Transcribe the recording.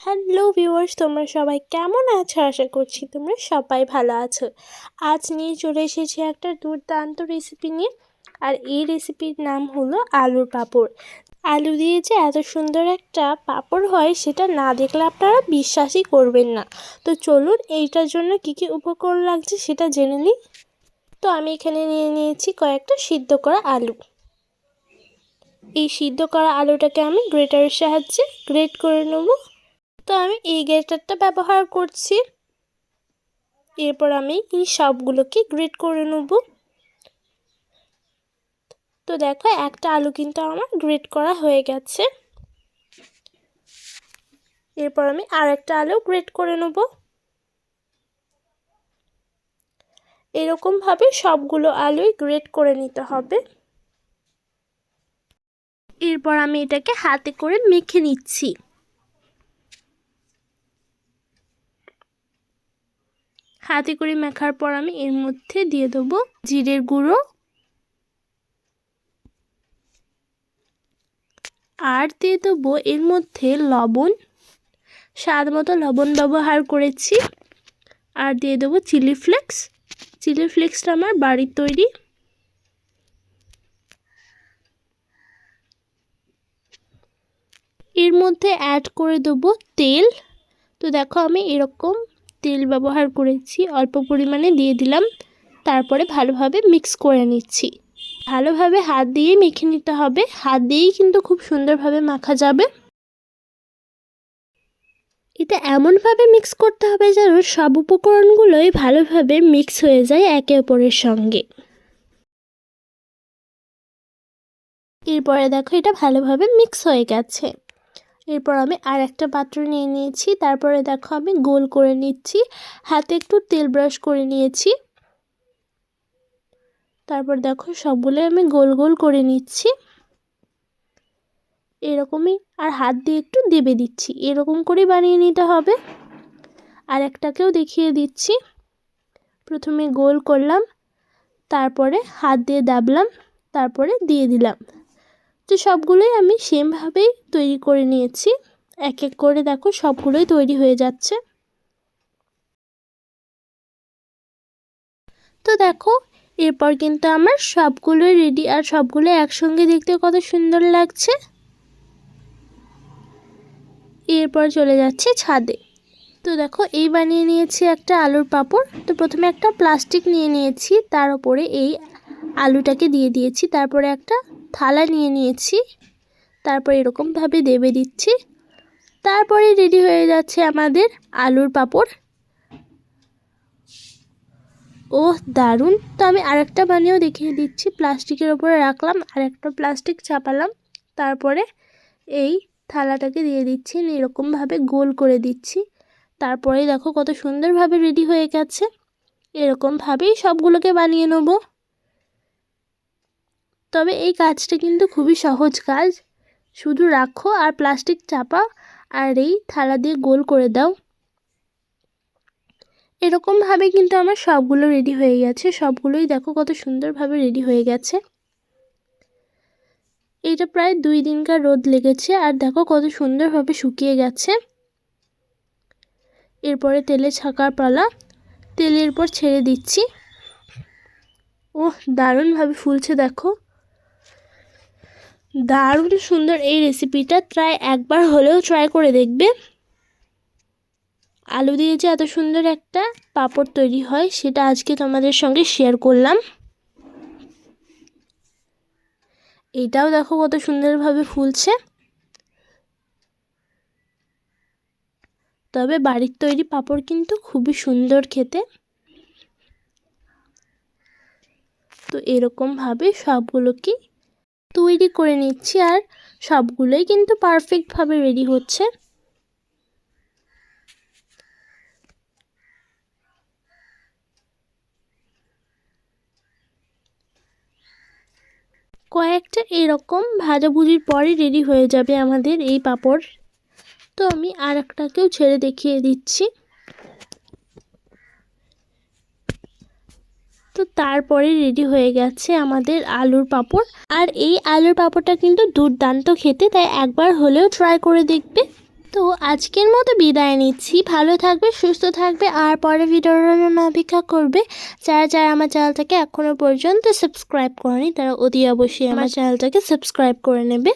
Hello viewers তোমরা সবাই কেমন আছো? আশা করছি তোমরা সবাই ভালো আছো। আজ নিয়ে চলে এসেছি একটা দুর্দান্ত রেসিপি নিয়ে। আর এই রেসিপির নাম হলো আলুর পাঁপড়। আলু দিয়ে যে এত সুন্দর একটা পাঁপড় হয়, সেটা না দেখলে আপনারা বিশ্বাসই করবেন না। তো চলুন, এইটার জন্য কী কী উপকরণ লাগছে সেটা জেনে নিই। তো আমি এখানে নিয়ে নিয়েছি কয়েকটা সিদ্ধ করা আলু। এই সিদ্ধ করা আলুটাকে আমি গ্রেটারের সাহায্যে গ্রেট করে নেব। তো আমি এই গ্রেটারটা ব্যবহার করছি। এরপর আমি এই সবগুলোকে গ্রেট করে নেব। তো দেখো, একটা আলু কিন্তু আমার গ্রেট করা হয়ে গেছে। এরপর আমি আর একটা আলু গ্রেট করে নেব। এরকমভাবে সবগুলো আলুই গ্রেট করে নিতে হবে। এরপর আমি এটাকে হাতে করে মেখে নিচ্ছি। হাতে করে মেখার পর আমি এর মধ্যে দিয়ে দেবো জিরের গুঁড়ো আর দিয়ে দেবো এর মধ্যে লবণ। স্বাদ মতো লবণ ব্যবহার করেছি। আর দিয়ে দেবো চিলি ফ্লেক্স। চিলি ফ্লেক্সটা আমার বাড়ির তৈরি। এর মধ্যে অ্যাড করে দেবো তেল। তো দেখো আমি এরকম তেল ব্যবহার করেছি, অল্প পরিমাণে দিয়ে দিলাম। তারপরে ভালোভাবে মিক্স করে নিচ্ছি। ভালোভাবে হাত দিয়ে মেখে নিতে হবে। হাত দিয়েই কিন্তু খুব সুন্দরভাবে মাখা যাবে। এটা এমনভাবে মিক্স করতে হবে যেন সব উপকরণগুলোই ভালোভাবে মিক্স হয়ে যায় একে অপরের সঙ্গে। এরপরে দেখো এটা ভালোভাবে মিক্স হয়ে গেছে। এরপর আমি আর একটা পাত্র নিয়ে নিয়েছি। তারপরে দেখো আমি গোল করে নিচ্ছি। হাতে একটু তেল ব্রাশ করে নিয়েছি। তারপর দেখো সবগুলো আমি গোল গোল করে নিচ্ছি। এরকমই আর হাত দিয়ে একটু দেবে দিচ্ছি। এরকম করেই বানিয়ে নিতে হবে। আর একটাকেও দেখিয়ে দিচ্ছি। প্রথমে গোল করলাম। তারপরে হাত দিয়ে দাবলাম। তারপরে দিয়ে দিলাম। তো সবগুলোই আমি সেমভাবেই তৈরি করে নিয়েছি। এক এক করে দেখো সবগুলোই তৈরি হয়ে যাচ্ছে। তো দেখো, এরপর কিন্তু আমার সবগুলোই রেডি আর সবগুলো একসঙ্গে দেখতে কত সুন্দর লাগছে। এরপর চলে যাচ্ছে ছাদে। তো দেখো, এই বানিয়ে নিয়েছি একটা আলুর পাঁপড়। তো প্রথমে একটা প্লাস্টিক নিয়ে নিয়েছি, তার উপরে এই আলুটাকে দিয়ে দিয়েছি, তারপরে একটা থালা নিয়ে নিয়েছি, তারপর এরকমভাবে দেবে দিচ্ছি। তারপরে রেডি হয়ে যাচ্ছে আমাদের আলুর পাঁপড়। ও দারুণ! তো আমি আরেকটা বানিয়েও দেখিয়ে দিচ্ছি, প্লাস্টিকের ওপরে রাখলাম আর একটা প্লাস্টিক চাপালাম, তারপরে এই থালাটাকে দিয়ে দিচ্ছি এরকমভাবে গোল করে দিচ্ছি। তারপরেই দেখো কত সুন্দরভাবে রেডি হয়ে গেছে, এরকমভাবেই সবগুলোকে বানিয়ে নেব। তবে এই কাজটা কিন্তু খুবই সহজ কাজ। শুধু রাখো আর প্লাস্টিক চাপা আর এই থালা দিয়ে গোল করে দাও। এরকমভাবে কিন্তু আমার সবগুলো রেডি হয়ে গেছে। সবগুলোই দেখো কত সুন্দরভাবে রেডি হয়ে গেছে। এটা প্রায় দুই দিনকার রোদ লেগেছে আর দেখো কত সুন্দরভাবে শুকিয়ে গেছে। এরপরে তেলে ছাকার পালা। তেলের পর ছেড়ে দিচ্ছি। ও দারুণভাবে ফুলছে দেখো। দারুণ সুন্দর এই রেসিপিটা প্রায় একবার হলেও ট্রাই করে দেখবে। আলু দিয়ে যে এত সুন্দর একটা পাপড় তৈরি হয়, সেটা আজকে তোমাদের সঙ্গে শেয়ার করলাম। এটাও দেখো কত সুন্দরভাবে ফুলছে। তবে বাড়ির তৈরি পাপড় কিন্তু খুবই সুন্দর খেতে। তো এরকমভাবে সবগুলোকে তৈরি করে নিচ্ছি আর সবগুলোই কিন্তু পারফেক্টভাবে রেডি হচ্ছে। কয়েকটা এরকম ভাজাভুজির পরে রেডি হয়ে যাবে আমাদের এই পাঁপড়। তো আমি আর একটাকেও ছেড়ে দেখিয়ে দিচ্ছি। তো তারপরে রেডি হয়ে গেছে আমাদের আলুর পাঁপড়। আর এই আলুর পাঁপড়টা কিন্তু দুর্দান্ত খেতে তাই একবার হলেও ট্রাই করে দেখবে। তো আজকের মতো বিদায় নিচ্ছি। ভালো থাকবে সুস্থ থাকবে আর পরে ভিডিওর জন্য অপেক্ষা করবে। যারা যারা আমার চ্যানেলটাকে এখনও পর্যন্ত সাবস্ক্রাইব করেনি তারা অতি অবশ্যই আমার চ্যানেলটাকে সাবস্ক্রাইব করে নেবে।